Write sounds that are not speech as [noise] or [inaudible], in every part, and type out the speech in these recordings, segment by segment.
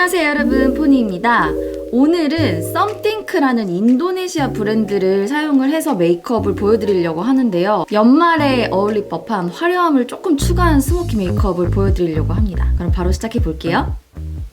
안녕하세요 여러분. 포니입니다. 오늘은 썸띵크라는 인도네시아 브랜드를 사용을 해서 메이크업을 보여드리려고 하는데요. 연말에 어울릴 법한 화려함을 조금 추가한 스모키 메이크업을 보여드리려고 합니다. 그럼 바로 시작해 볼게요.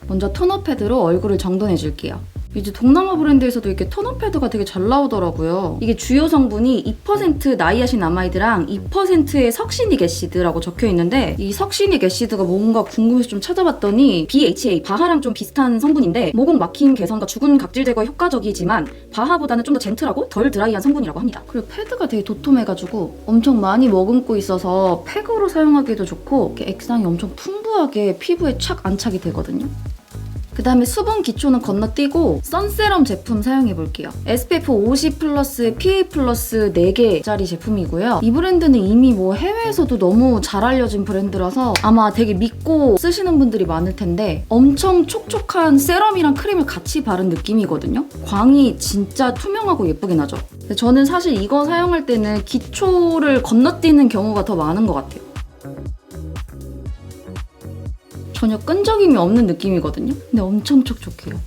먼저 토너 패드로 얼굴을 정돈해 줄게요 이제 동남아 브랜드에서도 이렇게 토너 패드가 되게 잘 나오더라고요. 이게 주요 성분이 2% 나이아신 아마이드랑 2%의 석시닉 애시드라고 적혀 있는데 이 석시닉 애시드가 뭔가 궁금해서 좀 찾아봤더니 BHA 바하랑 좀 비슷한 성분인데 모공 막힘 개선과 죽은 각질 제거에 효과적이지만 바하보다는 좀 더 젠틀하고 덜 드라이한 성분이라고 합니다. 그리고 패드가 되게 도톰해가지고 엄청 많이 머금고 있어서 팩으로 사용하기도 좋고 액상이 엄청 풍부하게 피부에 착 안착이 되거든요. 그 다음에 수분 기초는 건너뛰고 선세럼 제품 사용해 볼게요. SPF 50 플러스 PA 플러스 4개짜리 제품이고요. 이 브랜드는 이미 뭐 해외에서도 너무 잘 알려진 브랜드라서 아마 되게 믿고 쓰시는 분들이 많을 텐데 엄청 촉촉한 세럼이랑 크림을 같이 바른 느낌이거든요. 광이 진짜 투명하고 예쁘게 나죠. 저는 사실 이거 사용할 때는 기초를 건너뛰는 경우가 더 많은 것 같아요. 전혀 끈적임이 없는 느낌이거든요. 근데 엄청 촉촉해요.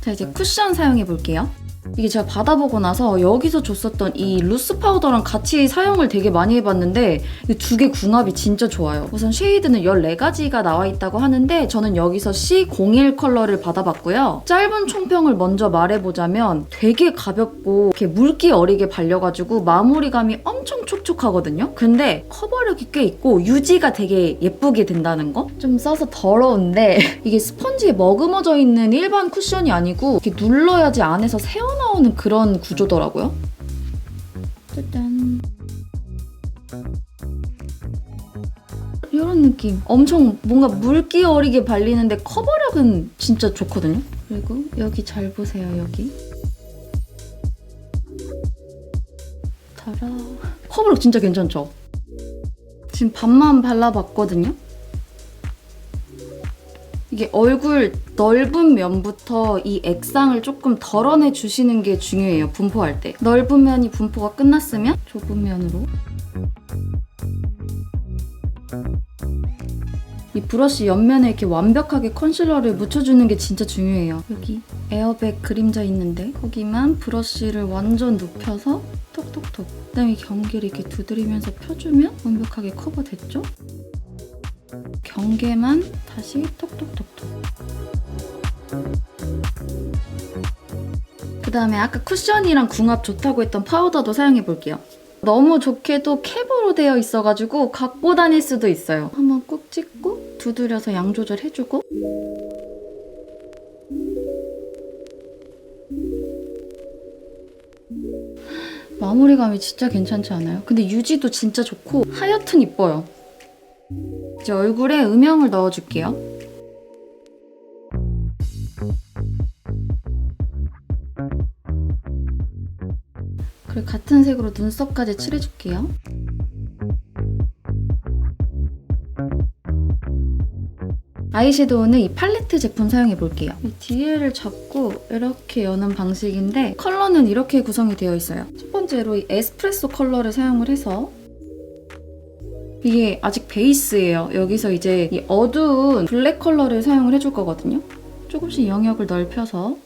자, 이제 쿠션 사용해 볼게요. 이게 제가 받아보고 나서 여기서 줬었던 이 루스 파우더랑 같이 사용을 되게 많이 해봤는데 이 두 개 궁합이 진짜 좋아요. 우선 쉐이드는 14가지가 나와 있다고 하는데 저는 여기서 C01 컬러를 받아봤고요. 짧은 총평을 먼저 말해보자면 되게 가볍고 이렇게 물기 어리게 발려가지고 마무리감이 엄청 촉촉하거든요. 근데 커버력이 꽤 있고 유지가 되게 예쁘게 된다는 거? 좀 써서 더러운데 [laughs] 이게 스펀지에 머금어져 있는 일반 쿠션이 아니고 이렇게 눌러야지 안에서 새어 나오는 그런 구조더라고요. 짜잔. 이런 느낌. 엄청 뭔가 물기 어리게 발리는데 커버력은 진짜 좋거든요. 그리고 여기 잘 보세요, 여기. 타라. 커버력 진짜 괜찮죠? 지금 반만 발라봤거든요. 이게 얼굴 넓은 면부터 이 액상을 조금 덜어내 주시는 게 중요해요, 분포할 때. 넓은 면이 분포가 끝났으면 좁은 면으로. 이 브러쉬 옆면에 이렇게 완벽하게 컨실러를 묻혀주는 게 진짜 중요해요. 여기 에어백 그림자 있는데 거기만 브러쉬를 완전 눕혀서 톡톡톡. 그다음에 경계를 이렇게 두드리면서 펴주면 완벽하게 커버됐죠? 경계만 다시 톡톡톡톡. 그 다음에 아까 쿠션이랑 궁합 좋다고 했던 파우더도 사용해 볼게요. 너무 좋게도 캡으로 되어 있어가지고 갖고 다닐 수도 있어요. 한번 꾹 찍고 두드려서 양 조절해주고 마무리감이 진짜 괜찮지 않아요? 근데 유지도 진짜 좋고 하얗튼 이뻐요. 이제 얼굴에 음영을 넣어줄게요. 그리고 같은 색으로 눈썹까지 칠해줄게요. 아이섀도우는 이 팔레트 제품 사용해 볼게요. 이 뒤에를 잡고 이렇게 여는 방식인데 컬러는 이렇게 구성이 되어 있어요. 첫 번째로 이 에스프레소 컬러를 사용을 해서 이게 아직 베이스예요. 여기서 이제 이 어두운 블랙 컬러를 사용을 해줄 거거든요. 조금씩 영역을 넓혀서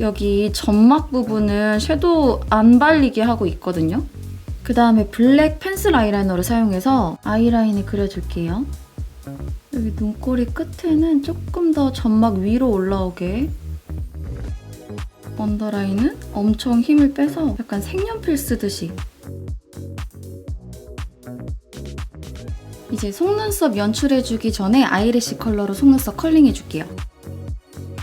여기 점막 부분은 섀도우 안 발리게 하고 있거든요. 그 다음에 블랙 펜슬 아이라이너를 사용해서 아이라인을 그려줄게요. 여기 눈꼬리 끝에는 조금 더 점막 위로 올라오게 언더라인은 엄청 힘을 빼서 약간 색연필 쓰듯이 이제 속눈썹 연출해주기 전에 아이래쉬 컬러로 속눈썹 컬링해줄게요.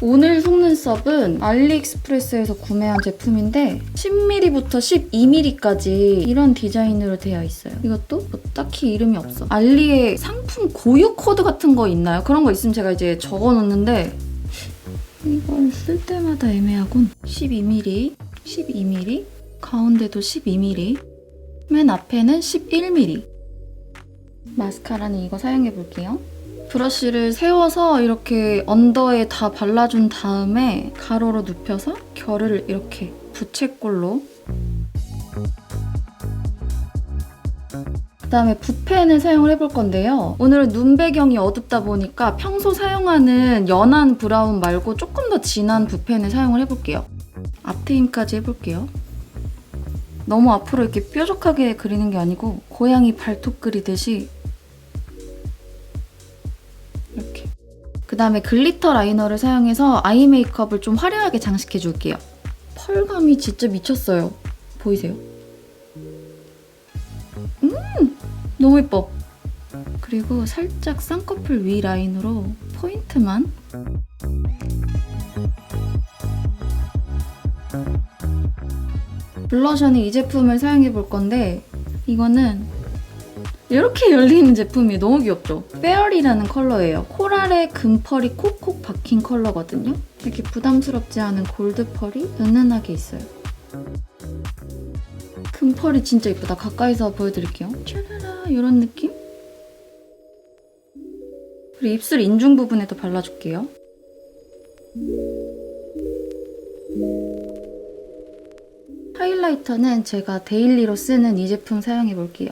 오늘 속눈썹은 알리익스프레스에서 구매한 제품인데 10mm부터 12mm까지 이런 디자인으로 되어 있어요. 이것도 뭐 딱히 이름이 없어. 알리에 상품 고유 코드 같은 거 있나요? 그런 거 있으면 제가 이제 적어놓는데 이걸 쓸 때마다 애매하군. 12mm, 12mm, 가운데도 12mm, 맨 앞에는 11mm. 마스카라는 이거 사용해 볼게요. 브러쉬를 세워서 이렇게 언더에 다 발라준 다음에 가로로 눕혀서 결을 이렇게 부채꼴로 그다음에 붓펜을 사용을 해볼 건데요. 오늘은 눈 배경이 어둡다 보니까 평소 사용하는 연한 브라운 말고 조금 더 진한 붓펜을 사용을 해볼게요. 앞에 힘까지 해볼게요. 너무 앞으로 이렇게 뾰족하게 그리는 게 아니고 고양이 발톱 그리듯이 그 다음에 글리터 라이너를 사용해서 아이 메이크업을 좀 화려하게 장식해 줄게요. 펄감이 진짜 미쳤어요. 보이세요? 음! 너무 예뻐. 그리고 살짝 쌍꺼풀 위 라인으로 포인트만. 블러셔는 이 제품을 사용해 볼 건데 이거는 이렇게 열리는 제품이 너무 귀엽죠? 페어리라는 컬러예요. 코랄에 금펄이 콕콕 박힌 컬러거든요. 이렇게 부담스럽지 않은 골드 펄이 은은하게 있어요. 금펄이 진짜 예쁘다. 가까이서 보여드릴게요. 촤라라 이런 느낌? 그리고 입술 인중 부분에도 발라줄게요. 하이라이터는 제가 데일리로 쓰는 이 제품 사용해 볼게요.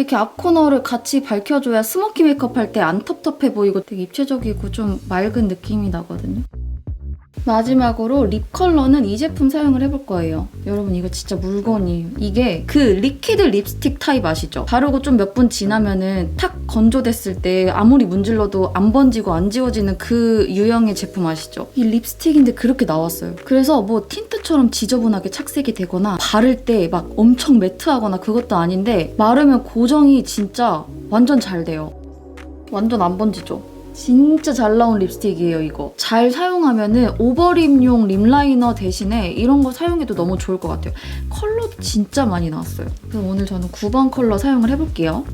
이렇게 앞 코너를 같이 밝혀줘야 스모키 메이크업 할 때 안 텁텁해 보이고 되게 입체적이고 좀 맑은 느낌이 나거든요. 마지막으로 립 컬러는 이 제품 사용을 해볼 거예요. 여러분 이거 진짜 물건이에요. 이게 그 리퀴드 립스틱 타입 아시죠? 바르고 좀 몇 분 지나면은 탁 건조됐을 때 아무리 문질러도 안 번지고 안 지워지는 그 유형의 제품 아시죠? 이 립스틱인데 그렇게 나왔어요. 그래서 뭐 틴트처럼 지저분하게 착색이 되거나 바를 때 막 엄청 매트하거나 그것도 아닌데 마르면 고정이 진짜 완전 잘 돼요. 완전 안 번지죠? 진짜 잘 나온 립스틱이에요, 이거. 잘 사용하면은 오버립용 립라이너 대신에 이런 거 사용해도 너무 좋을 것 같아요. 컬러도 진짜 많이 나왔어요. 그래서 오늘 저는 9번 컬러 사용을 해볼게요.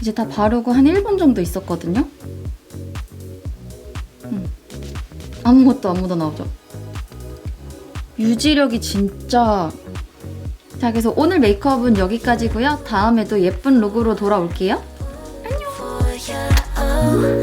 이제 다 바르고 한 1분 정도 있었거든요? 음. 아무것도 안 묻어나오죠? 유지력이 진짜. 자 그래서 오늘 메이크업은 여기까지고요. 다음에도 예쁜 룩으로 돌아올게요. 피어